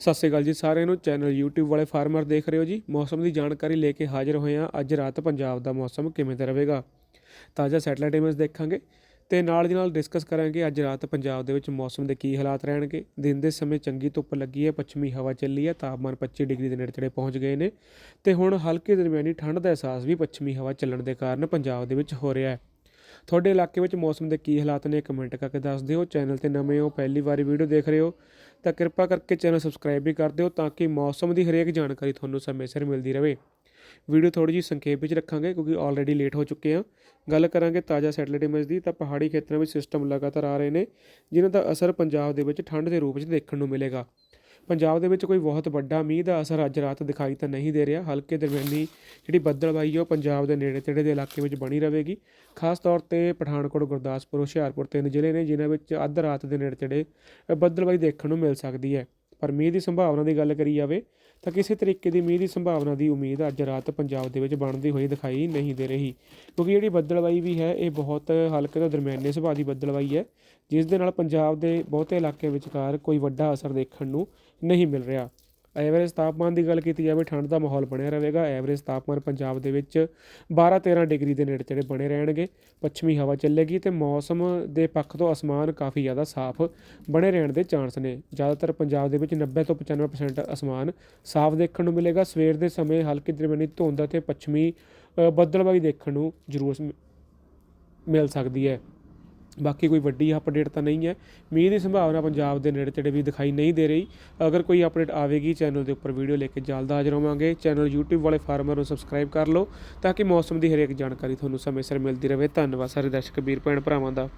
ਸਤਿ ਸ਼੍ਰੀ ਅਕਾਲ ਜੀ ਸਾਰਿਆਂ ਨੂੰ। ਚੈਨਲ YouTube ਵਾਲੇ ਫਾਰਮਰ ਦੇਖ ਰਹੇ ਹੋ ਜੀ। ਮੌਸਮ ਦੀ ਜਾਣਕਾਰੀ ਲੈ ਕੇ ਹਾਜ਼ਰ ਹੋਏ ਹਾਂ। ਅੱਜ ਰਾਤ ਪੰਜਾਬ ਦਾ ਮੌਸਮ ਕਿਵੇਂ ਦਾ ਰਹੇਗਾ? ਤਾਜ਼ਾ ਸੈਟਲਾਈਟ ਇਮੇਜ ਦੇਖਾਂਗੇ ਤੇ ਨਾਲ ਦੀ ਨਾਲ ਡਿਸਕਸ ਕਰਾਂਗੇ ਅੱਜ ਰਾਤ ਪੰਜਾਬ ਦੇ ਵਿੱਚ ਮੌਸਮ ਦੇ ਕੀ ਹਾਲਾਤ ਰਹਿਣਗੇ। ਦਿਨ ਦੇ ਸਮੇਂ ਚੰਗੀ ਧੁੱਪ ਲੱਗੀ ਹੈ, ਪੱਛਮੀ ਹਵਾ ਚੱਲੀ ਹੈ, ਤਾਪਮਾਨ 25 ਡਿਗਰੀ ਦੇ ਨੇੜੇ ਪਹੁੰਚ ਗਏ ਨੇ ਤੇ ਹੁਣ ਹਲਕੀ ਦਰਮਿਆਨੀ ਠੰਡ ਦਾ ਅਹਿਸਾਸ ਵੀ ਪੱਛਮੀ ਹਵਾ ਚੱਲਣ ਦੇ ਕਾਰਨ ਪੰਜਾਬ ਦੇ ਵਿੱਚ ਹੋ ਰਿਹਾ ਹੈ। ਤੁਹਾਡੇ ਇਲਾਕੇ ਵਿੱਚ ਮੌਸਮ ਦੇ ਕੀ ਹਾਲਾਤ ਨੇ ਕਮੈਂਟ ਕਰਕੇ ਦੱਸ ਦਿਓ। ਚੈਨਲ ਤੇ ਨਵੇਂ ਹੋ, ਪਹਿਲੀ ਵਾਰੀ ਵੀਡੀਓ ਦੇਖ ਰਹੇ ਹੋ ਤਾਂ ਕਿਰਪਾ ਕਰਕੇ ਚੈਨਲ ਸਬਸਕ੍ਰਾਈਬ ਵੀ ਕਰ ਦਿਓ ਤਾਂ ਕਿ ਮੌਸਮ ਦੀ ਹਰੇਕ ਜਾਣਕਾਰੀ ਤੁਹਾਨੂੰ ਸਮੇਂ ਸਿਰ ਮਿਲਦੀ ਰਹੇ। ਵੀਡੀਓ ਥੋੜੀ ਜਿਹੀ ਸੰਖੇਪ ਵਿੱਚ ਰੱਖਾਂਗੇ ਕਿਉਂਕਿ ਆਲਰੇਡੀ ਲੇਟ ਹੋ ਚੁੱਕੇ ਹਾਂ ਗੱਲ ਕਰਾਂਗੇ ਤਾਜ਼ਾ ਸੈਟਲਾਈਟ ਇਮੇਜ ਦੀ ਤਾਂ ਪਹਾੜੀ ਖੇਤਰਾਂ ਵਿੱਚ ਸਿਸਟਮ ਲਗਾਤਾਰ ਆ ਰਹੇ ਨੇ, ਜਿਨ੍ਹਾਂ ਦਾ ਅਸਰ ਪੰਜਾਬ ਦੇ ਵਿੱਚ ਠੰਡ ਦੇ ਰੂਪ ਵਿੱਚ ਦੇਖਣ ਨੂੰ ਮਿਲੇਗਾ। ਪੰਜਾਬ ਦੇ ਵਿੱਚ ਕੋਈ ਬਹੁਤ ਵੱਡਾ ਮੀਂਹ ਦਾ ਅਸਰ ਅੱਜ ਰਾਤ ਦਿਖਾਈ ਤਾਂ ਨਹੀਂ ਦੇ ਰਿਹਾ। ਹਲਕੇ ਦਰਮਿਆਨੀ ਜਿਹੜੀ ਬੱਦਲਬਾਈ ਉਹ ਪੰਜਾਬ ਦੇ ਨੇੜੇ ਤੇੜੇ ਦੇ ਇਲਾਕੇ ਵਿੱਚ ਬਣੀ ਰਹੇਗੀ। ਖਾਸ ਤੌਰ ਤੇ ਪਠਾਨਕੋਟ ਗੁਰਦਾਸਪੁਰ ਹੁਸ਼ਿਆਰਪੁਰ ਤਿੰਨ ਜ਼ਿਲ੍ਹੇ ਨੇ ਜਿਨ੍ਹਾਂ ਵਿੱਚ ਅੱਧ ਰਾਤ ਦੇ ਨੇੜੇ ਤੇੜੇ ਅ, ਬੱਦਲਬਾਈ ਦੇਖਣ ਨੂੰ ਮਿਲ ਸਕਦੀ ਹੈ। ਪਰ ਮੀਂਹ ਦੀ ਸੰਭਾਵਨਾ ਦੀ ਗੱਲ ਕਰੀ ਜਾਵੇ ਤਾਂ ਕਿਸੇ ਤਰੀਕੇ ਦੀ ਮੀਂਹ ਦੀ ਸੰਭਾਵਨਾ ਦੀ ਉਮੀਦ ਅੱਜ ਰਾਤ ਪੰਜਾਬ ਦੇ ਵਿੱਚ ਬਣਦੀ ਹੋਈ ਦਿਖਾਈ ਨਹੀਂ ਦੇ ਰਹੀ। ਕਿਉਂਕਿ ਜਿਹੜੀ ਬੱਦਲਬਾਈ ਵੀ ਹੈ, ਇਹ ਬਹੁਤ ਹਲਕੇ ਤੋਂ ਦਰਮਿਆਨੇ ਸੁਭਾਅ ਦੀ ਬੱਦਲਬਾਈ ਹੈ, ਜਿਸ ਦੇ ਨਾਲ ਪੰਜਾਬ ਦੇ ਬਹੁਤੇ ਇਲਾਕੇ ਵਿਚਕਾਰ ਕੋਈ ਵੱਡਾ ਅਸਰ ਦੇਖਣ ਨੂੰ ਨਹੀਂ ਮਿਲ ਰਿਹਾ। ਐਵਰੇਜ ਤਾਪਮਾਨ ਦੀ ਗੱਲ ਕੀਤੀ ਜਾਵੇ ਠੰਡ ਦਾ ਮਾਹੌਲ ਬਣਿਆ ਰਹੇਗਾ। ਐਵਰੇਜ ਤਾਪਮਾਨ ਪੰਜਾਬ ਦੇ ਵਿੱਚ 12-13 ਡਿਗਰੀ ਦੇ ਨੇੜੇ ਤੇੜੇ ਬਣੇ ਰਹਿਣਗੇ। ਪੱਛਮੀ ਹਵਾ ਚੱਲੇਗੀ ਤੇ ਮੌਸਮ ਦੇ ਪੱਖ ਤੋਂ ਅਸਮਾਨ ਕਾਫੀ ਜ਼ਿਆਦਾ ਸਾਫ਼ ਬਣੇ ਰਹਿਣ ਦੇ ਚਾਂਸ ਨੇ। ਜ਼ਿਆਦਾਤਰ ਪੰਜਾਬ ਦੇ ਵਿੱਚ 90 ਤੋਂ 95% ਅਸਮਾਨ ਸਾਫ਼ ਦੇਖਣ ਨੂੰ ਮਿਲੇਗਾ। ਸਵੇਰ ਦੇ ਸਮੇਂ ਹਲਕੀ ਦਰਮਿਆਨੀ ਧੁੰਦ ਅਤੇ ਪੱਛਮੀ ਅ, ਬੱਦਲਬਾਈ ਦੇਖਣ ਨੂੰ ਜ਼ਰੂਰ ਮਿਲ ਸਕਦੀ ਹੈ। ਬਾਕੀ ਕੋਈ ਵੱਡੀ ਅਪਡੇਟ ਤਾਂ ਨਹੀਂ ਹੈ। ਮੀਂਹ ਦੀ ਸੰਭਾਵਨਾ ਪੰਜਾਬ ਦੇ ਨੇੜੇ ਤੇੜੇ ਵੀ ਦਿਖਾਈ ਨਹੀਂ ਦੇ ਰਹੀ। ਅਗਰ ਕੋਈ ਅਪਡੇਟ ਆਵੇਗੀ ਚੈਨਲ ਦੇ ਉੱਪਰ ਵੀਡੀਓ ਲੈ ਕੇ ਜਲਦ ਹਾਜ਼ਰ ਹੋਵਾਂਗੇ। ਚੈਨਲ YouTube ਵਾਲੇ ਫਾਰਮਰ ਨੂੰ ਸਬਸਕ੍ਰਾਈਬ ਕਰ ਲਓ, ਤਾਂ ਕਿ ਮੌਸਮ ਦੀ ਹਰੇਕ ਜਾਣਕਾਰੀ ਤੁਹਾਨੂੰ ਸਮੇਂ ਸਿਰ ਮਿਲਦੀ ਰਹੇ। ਧੰਨਵਾਦ। ਸਾਰੇ ਦਰਸ਼ਕ, ਵੀਰ, ਭੈਣ, ਭਰਾਵਾਂ ਦਾ।